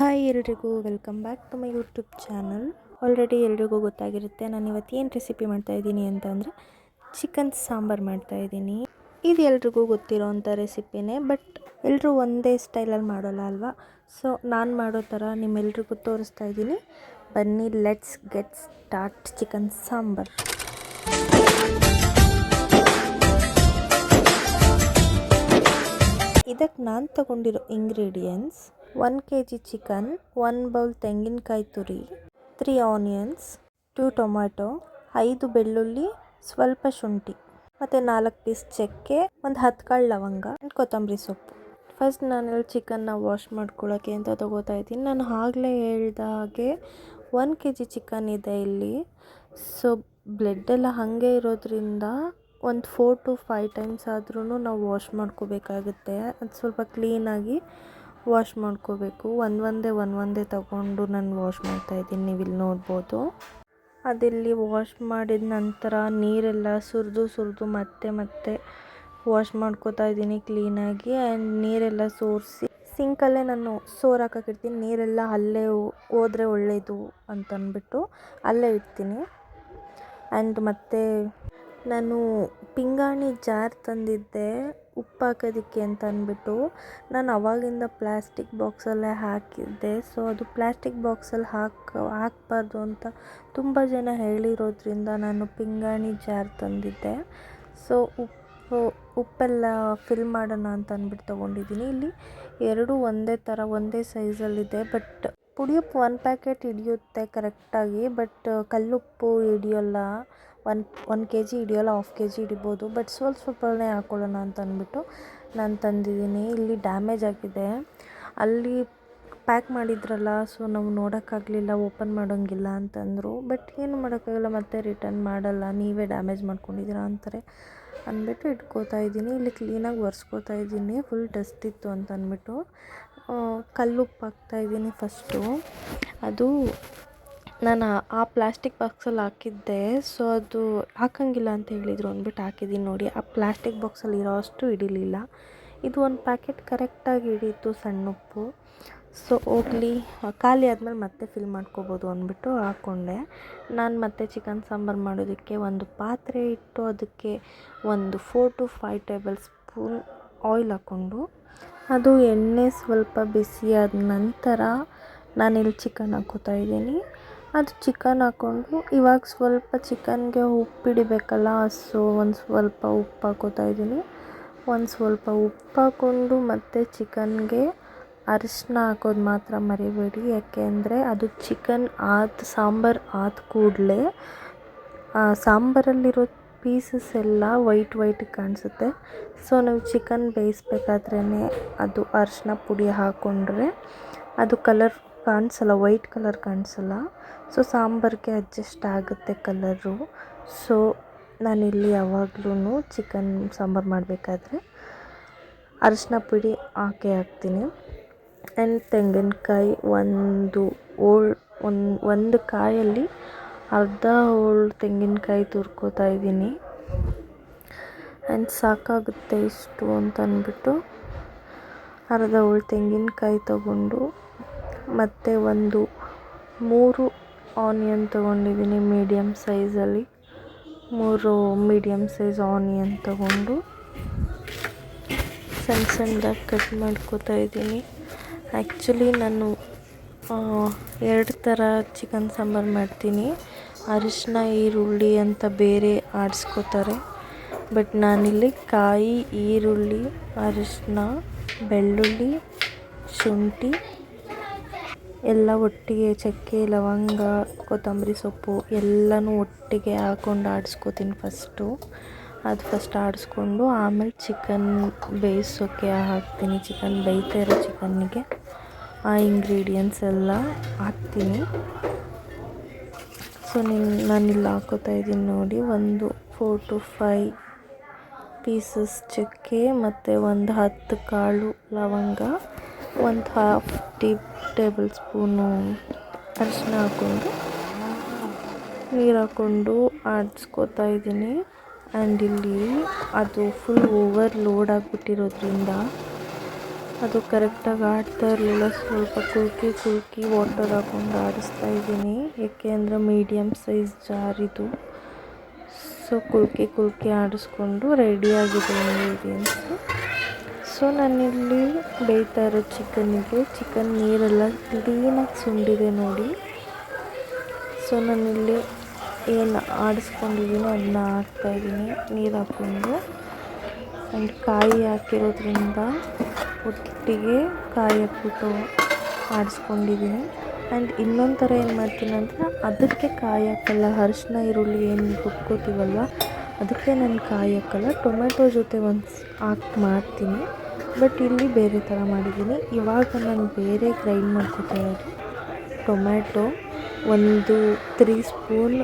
Hi ಎಲ್ರಿಗೂ, welcome back to my YouTube channel. Already ಎಲ್ರಿಗೂ ಗೊತ್ತಾಗಿರುತ್ತೆ, ನಾನು ಇವತ್ತು ಏನು ರೆಸಿಪಿ ಮಾಡ್ತಾಯಿದ್ದೀನಿ ಅಂತಂದರೆ ಚಿಕನ್ ಸಾಂಬಾರು ಮಾಡ್ತಾಯಿದ್ದೀನಿ ಇದು ಎಲ್ರಿಗೂ ಗೊತ್ತಿರೋವಂಥ ರೆಸಿಪಿನೇ, ಬಟ್ ಎಲ್ಲರೂ ಒಂದೇ ಸ್ಟೈಲಲ್ಲಿ ಮಾಡೋಲ್ಲ ಅಲ್ವಾ? ಸೊ, ನಾನು ಮಾಡೋ ಥರ ನಿಮ್ಮೆಲ್ರಿಗೂ ತೋರಿಸ್ತಾ ಇದ್ದೀನಿ. ಬನ್ನಿ let's get start chicken sambar. ಇದಕ್ಕೆ ನಾನು ತಗೊಂಡಿರೋ ingredients one K G chicken, one bowl ತೆಂಗಿನಕಾಯಿ ತುರಿ, ತ್ರೀ ಆನಿಯನ್ಸ್, ಟೂ ಟೊಮ್ಯಾಟೊ, ಐದು ಬೆಳ್ಳುಳ್ಳಿ, ಸ್ವಲ್ಪ ಶುಂಠಿ ಮತ್ತು ನಾಲ್ಕು ಪೀಸ್ ಚಕ್ಕೆ, ಒಂದು ಹತ್ತು ಕಾಳು ಲವಂಗ ಆ್ಯಂಡ್ ಕೊತ್ತಂಬರಿ ಸೊಪ್ಪು. ಫಸ್ಟ್ ನಾನು ಚಿಕನ್ನ ವಾಶ್ ಮಾಡ್ಕೊಳ್ಳೋಕ್ಕೆ ಅಂತ ತೊಗೋತಾ ಇದ್ದೀನಿ. ನಾನು ಆಗಲೇ ಹೇಳ್ದ ಹಾಗೆ ಒನ್ ಕೆ ಜಿ ಚಿಕನ್ ಇದೆ ಇಲ್ಲಿ. ಸೊ ಬ್ಲಡ್ಡೆಲ್ಲ ಹಾಗೆ ಇರೋದ್ರಿಂದ ಒಂದು ಫೋರ್ ಟು ಫೈವ್ ಟೈಮ್ಸ್ ಆದ್ರೂ ನಾವು ವಾಶ್ ಮಾಡ್ಕೋಬೇಕಾಗುತ್ತೆ. ಅದು ಸ್ವಲ್ಪ ಕ್ಲೀನಾಗಿ ವಾಶ್ ಮಾಡ್ಕೋಬೇಕು. ಒಂದು ಒಂದೇ ಒಂದು ಒಂದೇ ತಗೊಂಡು ನಾನು ವಾಶ್ ಮಾಡ್ತಾಯಿದ್ದೀನಿ ನೀವು ಇಲ್ಲಿ ನೋಡ್ಬೋದು. ಅದಿಲ್ಲಿ ವಾಶ್ ಮಾಡಿದ ನಂತರ ನೀರೆಲ್ಲ ಸುರಿದು ಸುರಿದು ಮತ್ತೆ ಮತ್ತೆ ವಾಶ್ ಮಾಡ್ಕೋತಾ ಇದ್ದೀನಿ ಕ್ಲೀನಾಗಿ ಆ್ಯಂಡ್ ನೀರೆಲ್ಲ ಸೋರಿಸಿ ಸಿಂಕಲ್ಲೇ ನಾನು ಸೋರ್ ಹಾಕಿರ್ತೀನಿ ನೀರೆಲ್ಲ ಅಲ್ಲೇ ಹೋದರೆ ಒಳ್ಳೆಯದು ಅಂತಂದ್ಬಿಟ್ಟು ಅಲ್ಲೇ ಇಡ್ತೀನಿ. ಆ್ಯಂಡ್ ಮತ್ತು ನಾನು ಪಿಂಗಾಣಿ ಜಾರ್ ತಂದಿದ್ದೆ. ಉಪ್ಪು ಹಾಕೋದಕ್ಕೆ ಅಂತ ಅಂದ್ಬಿಟ್ಟು ನಾನು ಅವಾಗಿಂದ ಪ್ಲಾಸ್ಟಿಕ್ ಬಾಕ್ಸಲ್ಲೇ ಹಾಕಿದ್ದೆ. ಸೊ ಅದು ಪ್ಲಾಸ್ಟಿಕ್ ಬಾಕ್ಸಲ್ಲಿ ಹಾಕಿ, ಹಾಕ್ಬಾರ್ದು ಅಂತ ತುಂಬ ಜನ ಹೇಳಿರೋದ್ರಿಂದ ನಾನು ಪಿಂಗಾಣಿ ಜಾರ್ ತಂದಿದ್ದೆ. ಸೊ ಉಪ್ಪು, ಉಪ್ಪೆಲ್ಲ ಫಿಲ್ ಮಾಡೋಣ ಅಂತ ಅಂದ್ಬಿಟ್ಟು ತೊಗೊಂಡಿದ್ದೀನಿ. ಇಲ್ಲಿ ಎರಡೂ ಒಂದೇ ಥರ, ಒಂದೇ ಸೈಜಲ್ಲಿದೆ ಬಟ್ ಪುಡಿಯುಪ್ಪು ಒಂದು ಪ್ಯಾಕೆಟ್ ಹಿಡಿಯುತ್ತೆ ಕರೆಕ್ಟಾಗಿ ಬಟ್ ಕಲ್ಲುಪ್ಪು ಹಿಡಿಯೋಲ್ಲ ಒನ್ ಒನ್ ಕೆ ಜಿ ಹಿಡಿಯೋಲ್ಲ ಹಾಫ್ ಕೆ ಜಿ ಹಿಡಿಬೋದು. ಬಟ್ ಸ್ವಲ್ಪ ಸ್ವಲ್ಪನೇ ಹಾಕ್ಕೊಳ್ಳೋಣ ಅಂತ ಅಂದ್ಬಿಟ್ಟು ನಾನು ತಂದಿದ್ದೀನಿ. ಇಲ್ಲಿ ಡ್ಯಾಮೇಜ್ ಆಗಿದೆ. ಅಲ್ಲಿ ಪ್ಯಾಕ್ ಮಾಡಿದ್ರಲ್ಲ ಸೊ ನಾವು ನೋಡೋಕ್ಕಾಗಲಿಲ್ಲ ಓಪನ್ ಮಾಡೋಂಗಿಲ್ಲ ಅಂತಂದರು. ಬಟ್ ಏನು ಮಾಡೋಕ್ಕಾಗಲ್ಲ, ಮತ್ತೆ ರಿಟರ್ನ್ ಮಾಡಲ್ಲ. ನೀವೇ ಡ್ಯಾಮೇಜ್ ಮಾಡ್ಕೊಂಡಿದ್ದೀರಾ ಅಂತಾರೆ ಅಂದ್ಬಿಟ್ಟು ಇಟ್ಕೋತಾ ಇದ್ದೀನಿ. ಇಲ್ಲಿ ಕ್ಲೀನಾಗಿ ಒರೆಸ್ಕೋತಾ ಇದ್ದೀನಿ. ಫುಲ್ ಡಸ್ಟ್ ಇತ್ತು ಅಂತ ಅಂದ್ಬಿಟ್ಟು. ಕಲ್ಲುಪ್ಪು ಹಾಕ್ತಾಯಿದ್ದೀನಿ ಫಸ್ಟು. ಅದು ನಾನು ಆ ಪ್ಲಾಸ್ಟಿಕ್ ಬಾಕ್ಸಲ್ಲಿ ಹಾಕಿದ್ದೆ. ಸೊ ಅದು ಹಾಕಂಗಿಲ್ಲ ಅಂತ ಹೇಳಿದರು ಅಂದ್ಬಿಟ್ಟು ಹಾಕಿದ್ದೀನಿ ನೋಡಿ. ಆ ಪ್ಲಾಸ್ಟಿಕ್ ಬಾಕ್ಸಲ್ಲಿ ಇರೋ ಅಷ್ಟು ಹಿಡಿಲಿಲ್ಲ. ಇದು ಒಂದು ಪ್ಯಾಕೆಟ್ ಕರೆಕ್ಟಾಗಿ ಹಿಡೀತು ಸಣ್ಣ ಉಪ್ಪು ಸೊ ಹೋಗಲಿ, ಖಾಲಿ ಆದಮೇಲೆ ಮತ್ತೆ ಫಿಲ್ ಮಾಡ್ಕೋಬೋದು ಅಂದ್ಬಿಟ್ಟು ಹಾಕ್ಕೊಂಡೆ ನಾನು ಮತ್ತೆ ಚಿಕನ್ ಸಾಂಬಾರು ಮಾಡೋದಕ್ಕೆ ಒಂದು ಪಾತ್ರೆ ಇಟ್ಟು ಅದಕ್ಕೆ ಒಂದು four to five tablespoon oil ಹಾಕ್ಕೊಂಡು ಅದು ಎಣ್ಣೆ ಸ್ವಲ್ಪ ಬಿಸಿಯಾದ ನಂತರ ನಾನಿಲ್ಲಿ ಚಿಕನ್ ಹಾಕೋತಾ ಇದ್ದೀನಿ. ಅದು ಚಿಕನ್ ಹಾಕ್ಕೊಂಡು ಇವಾಗ ಸ್ವಲ್ಪ ಚಿಕನ್ಗೆ ಉಪ್ಪು ಹಿಡಿಬೇಕಲ್ಲ ಸೊ ಒಂದು ಸ್ವಲ್ಪ ಉಪ್ಪು ಹಾಕೋತಾ ಇದ್ದೀನಿ. ಒಂದು ಸ್ವಲ್ಪ ಉಪ್ಪು ಹಾಕ್ಕೊಂಡು ಮತ್ತು ಚಿಕನ್ಗೆ ಅರಿಶಿನ ಹಾಕೋದು ಮಾತ್ರ ಮರಿಬೇಡಿ. ಯಾಕೆ ಅಂದರೆ ಅದು ಚಿಕನ್ ಆದ, ಸಾಂಬಾರು ಆದ ಕೂಡಲೇ ಸಾಂಬಾರಲ್ಲಿರೋ ಪೀಸಸ್ ಎಲ್ಲ ವೈಟ್ ವೈಟ್ ಕಾಣಿಸುತ್ತೆ. ಸೊ ನಾವು ಚಿಕನ್ ಬೇಯಿಸ್ಬೇಕಾದ್ರೇ ಅದು ಅರಿಶಿನ ಪುಡಿ ಹಾಕ್ಕೊಂಡ್ರೆ ಅದು ಕಲರ್ ಕಾಣಿಸಲ್ಲ, ವೈಟ್ ಕಲರ್ ಕಾಣಿಸಲ್ಲ. ಸೊ ಸಾಂಬಾರಿಗೆ ಅಡ್ಜಸ್ಟ್ ಆಗುತ್ತೆ ಕಲರು. ಸೊ ನಾನಿಲ್ಲಿ ಯಾವಾಗ್ಲೂ ಚಿಕನ್ ಸಾಂಬಾರು ಮಾಡಬೇಕಾದ್ರೆ ಅರಿಶಿನ ಪುಡಿ ಹಾಕೇ ಹಾಕ್ತೀನಿ. ಆ್ಯಂಡ್ ತೆಂಗಿನಕಾಯಿ ಒಂದು ಓಳ್, ಒಂದು ಒಂದು ಕಾಯಲ್ಲಿ ಅರ್ಧ ಹೋಳು ತೆಂಗಿನಕಾಯಿ ತುರ್ಕೋತಾ ಇದ್ದೀನಿ. ಆ್ಯಂಡ್ ಸಾಕಾಗುತ್ತೆ ಇಷ್ಟು ಅಂತ ಅಂದ್ಬಿಟ್ಟು ಅರ್ಧ ಹೋಳು ತೆಂಗಿನಕಾಯಿ ತಗೊಂಡು ಮತ್ತು ಒಂದು ಮೂರು ಆನಿಯನ್ ತೊಗೊಂಡಿದ್ದೀನಿ ಮೀಡಿಯಮ್ ಸೈಜಲ್ಲಿ ಮೂರು ಮೀಡಿಯಮ್ ಸೈಜ್ ಆನಿಯನ್ ತೊಗೊಂಡು ಸಣ್ಣ ಸಣ್ಣದಾಗಿ ಕಟ್ ಮಾಡ್ಕೋತಾ ಇದ್ದೀನಿ. ಆ್ಯಕ್ಚುಲಿ ನಾನು ಎರಡು ಥರ ಚಿಕನ್ ಸಾಂಬಾರು ಮಾಡ್ತೀನಿ. ಅರಿಶಿನ, ಈರುಳ್ಳಿ ಅಂತ ಬೇರೆ ಆಡಿಸ್ಕೋತಾರೆ. ಬಟ್ ನಾನಿಲ್ಲಿ ಕಾಯಿ, ಈರುಳ್ಳಿ, ಅರಿಶಿನ, ಬೆಳ್ಳುಳ್ಳಿ, ಶುಂಠಿ, ಎಲ್ಲ ಒಟ್ಟಿಗೆ ಚಕ್ಕೆ, ಲವಂಗ, ಕೊತ್ತಂಬರಿ ಸೊಪ್ಪು ಎಲ್ಲನೂ ಒಟ್ಟಿಗೆ ಹಾಕ್ಕೊಂಡು ಆಡಿಸ್ಕೋತೀನಿ ಫಸ್ಟು. ಅದು ಫಸ್ಟ್ ಆಡಿಸ್ಕೊಂಡು ಆಮೇಲೆ ಚಿಕನ್ ಬೇಯಿಸೋಕ್ಕೆ ಹಾಕ್ತೀನಿ. ಚಿಕನ್ ಬೇಯ್ತಾ ಇರೋ ಚಿಕನ್ನಿಗೆ ಆ ಇಂಗ್ರೀಡಿಯೆಂಟ್ಸ್ ಎಲ್ಲ ಹಾಕ್ತೀನಿ. ಸೊ ನೀನು ನಾನಿಲ್ಲಿ ಹಾಕೋತಾ ಇದ್ದೀನಿ ನೋಡಿ. ಒಂದು ಫೋರ್ ಟು ಫೈ ಪೀಸಸ್ ಚಕ್ಕೆ, ಮತ್ತು ಒಂದು ಹತ್ತು ಕಾಳು ಲವಂಗ, ಒಂದು ಹಾಫ್ ಟೀ ಟೇಬಲ್ ಸ್ಪೂನು ಅರಿಶಿನ ಹಾಕ್ಕೊಂಡು ನೀರು ಹಾಕ್ಕೊಂಡು ಆಡಿಸ್ಕೋತಾ ಇದ್ದೀನಿ. ಆ್ಯಂಡ್ ಇಲ್ಲಿ ಅದು ಫುಲ್ ಓವರ್ ಲೋಡ್ ಆಗಿಬಿಟ್ಟಿರೋದ್ರಿಂದ ಅದು ಕರೆಕ್ಟಾಗಿ ಆಡ್ತಾ ಇರಲಿಲ್ಲ. ಸ್ವಲ್ಪ ಕುಲ್ಕಿ ಕುಲ್ಕಿ ವಾಟರ್ ಹಾಕೊಂಡು ಆಡಿಸ್ತಾ ಇದ್ದೀನಿ. ಏಕೆ ಅಂದರೆ ಮೀಡಿಯಮ್ ಸೈಜ್ ಜಾರಿದು. ಸೊ ಕುಲ್ಕಿ ಕುಲ್ಕಿ ಆಡಿಸ್ಕೊಂಡು ರೆಡಿಯಾಗಿದೆ ಇಂಗ್ರೀಡಿಯೆಂಟ್ಸು ಸೊ ನಾನಿಲ್ಲಿ ಬೇಯ್ತಾ ಇರೋ ಚಿಕನ್ನಿಗೆ ಚಿಕನ್ ನೀರೆಲ್ಲ ಕ್ಲೀನಾಗಿ ಸುಂಡಿದೆ ನೋಡಿ. ಸೊ ನಾನಿಲ್ಲಿ ಏನು ಆಡಿಸ್ಕೊಂಡಿದ್ದೀನೋ ಅದನ್ನ ಹಾಕ್ತಾಯಿದ್ದೀನಿ ನೀರು ಹಾಕ್ಕೊಂಡು. ಆ್ಯಂಡ್ ಕಾಯಿ ಹಾಕಿರೋದ್ರಿಂದ ಒಟ್ಟಿಗೆ ಕಾಯಿ ಹಾಕ್ಬಿಟ್ಟು ಆಡಿಸ್ಕೊಂಡಿದ್ದೀನಿ ಆ್ಯಂಡ್ ಇನ್ನೊಂದು ಥರ ಏನು ಮಾಡ್ತೀನಿ ಅಂದರೆ, ಅದಕ್ಕೆ ಕಾಯಿ ಹಾಕಲ್ಲ ಅರಿಶಿನ, ಈರುಳ್ಳಿ ಏನು ರುಬ್ಕೋತೀವಲ್ವ, ಅದಕ್ಕೆ ನಾನು ಕಾಯಿ ಹಾಕಲ್ಲ ಟೊಮೆಟೊ ಜೊತೆ ಒಂದು ಹಾಕಿ ಮಾಡ್ತೀನಿ. ಬಟ್ ಇಲ್ಲಿ ಬೇರೆ ಥರ ಮಾಡಿದ್ದೀನಿ. ಇವಾಗ ನಾನು ಬೇರೆ ಗ್ರೈಂಡ್ ಮಾಡ್ಕೊತಾ ಇರೋದು. ಟೊಮ್ಯಾಟೊ ಒಂದು ತ್ರೀ ಸ್ಪೂನ್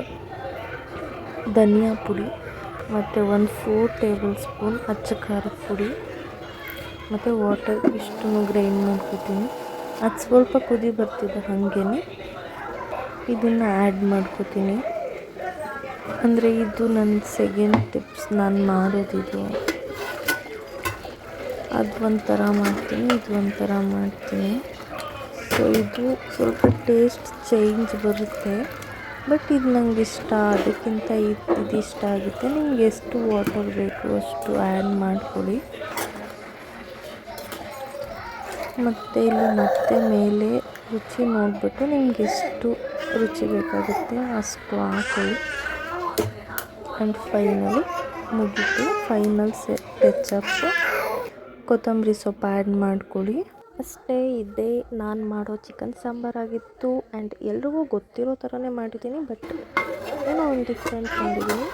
ಧನಿಯಾ ಪುಡಿ, ಮತ್ತು ಒಂದು ಫೋರ್ ಟೇಬಲ್ ಸ್ಪೂನ್ ಅಚ್ಚ ಖಾರದ ಪುಡಿ. ಮತ್ತು ವಾಟರ್ ಇಷ್ಟು ಗ್ರೈಂಡ್ ಮಾಡ್ಕೊತೀನಿ. ಅದು ಸ್ವಲ್ಪ ಕುದಿ ಬರ್ತಿದೆ ಹಾಗೇನೆ. ಇದನ್ನು ಆ್ಯಡ್ ಮಾಡ್ಕೋತೀನಿ. ಅಂದರೆ ಇದು ನನ್ನ ಸೆಕೆಂಡ್ ಟಿಪ್ಸ್ ನಾನು ಮಾಡೋದಿದು ಅದು ಒಂಥರ ಮಾಡ್ತೀನಿ, ಇದು ಒಂಥರ ಮಾಡ್ತೀನಿ. ಸೊ ಇದು ಸ್ವಲ್ಪ ಟೇಸ್ಟ್ ಚೇಂಜ್ ಬರುತ್ತೆ. ಬಟ್ ಇದು ನಂಗೆ ಇಷ್ಟ, ಅದಕ್ಕಿಂತ ಇದು ಇಷ್ಟ ಆಗುತ್ತೆ. ನಿಮ್ಗೆ ಎಷ್ಟು ವಾಟರ್ ಬೇಕು ಅಷ್ಟು ಆ್ಯಡ್ ಮಾಡ್ಕೊಳ್ಳಿ. ಮತ್ತು ಇಲ್ಲಿ ಮತ್ತೆ ಮೇಲೆ ರುಚಿ ನೋಡಿಬಿಟ್ಟು ನಿಮ್ಗೆ ಎಷ್ಟು ರುಚಿ ಬೇಕಾಗುತ್ತೆ ಅಷ್ಟು ಹಾಕೊಳ್ಳಿ ಆ್ಯಂಡ್ ಫೈನಲಿ ಮುಗೀತು. ಫೈನಲ್ ಸೆ ಟಚಪ್ಪು ಕೊತ್ತಂಬರಿ ಸೊಪ್ಪು ಆ್ಯಡ್ ಮಾಡ್ಕೊಳ್ಳಿ. ಅಷ್ಟೇ ಇದೇ. ನಾನು ಮಾಡೋ ಚಿಕನ್ ಸಾಂಬಾರಾಗಿತ್ತು. ಆ್ಯಂಡ್ ಎಲ್ರಿಗೂ ಗೊತ್ತಿರೋ ಥರನೇ ಮಾಡಿದ್ದೀನಿ ಬಟ್ ಏನೋ ಒಂದು ಡಿಫ್ರೆಂಟ್ ಮಾಡಿದ್ದೀನಿ.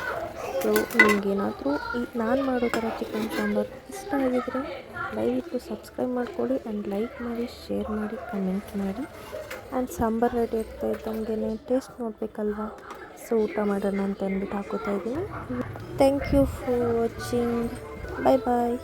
ಸೊ ನಿಮಗೇನಾದರೂ ಈ ನಾನು ಮಾಡೋ ಥರ ಚಿಕನ್ ಸಾಂಬಾರು ಇಷ್ಟ ಆಗಿದರೆ ದಯವಿಟ್ಟು ಸಬ್ಸ್ಕ್ರೈಬ್ ಮಾಡ್ಕೊಳ್ಳಿ ಆ್ಯಂಡ್ ಲೈಕ್ ಮಾಡಿ ಶೇರ್ ಮಾಡಿ ಕಮೆಂಟ್ ಮಾಡಿ. ಆ್ಯಂಡ್ ಸಾಂಬಾರ್ ರೆಡಿ ಆಗ್ತಾ ಇದ್ದಂಗೆ ಟೇಸ್ಟ್ ನೋಡಬೇಕಲ್ವಾ? ಸೊ ಊಟ ಮಾಡೋಣ ಅಂತ ಅಂದ್ಬಿಟ್ಟು ಹಾಕೋತಾ ಇದ್ದೀನಿ. Thank you for watching bye bye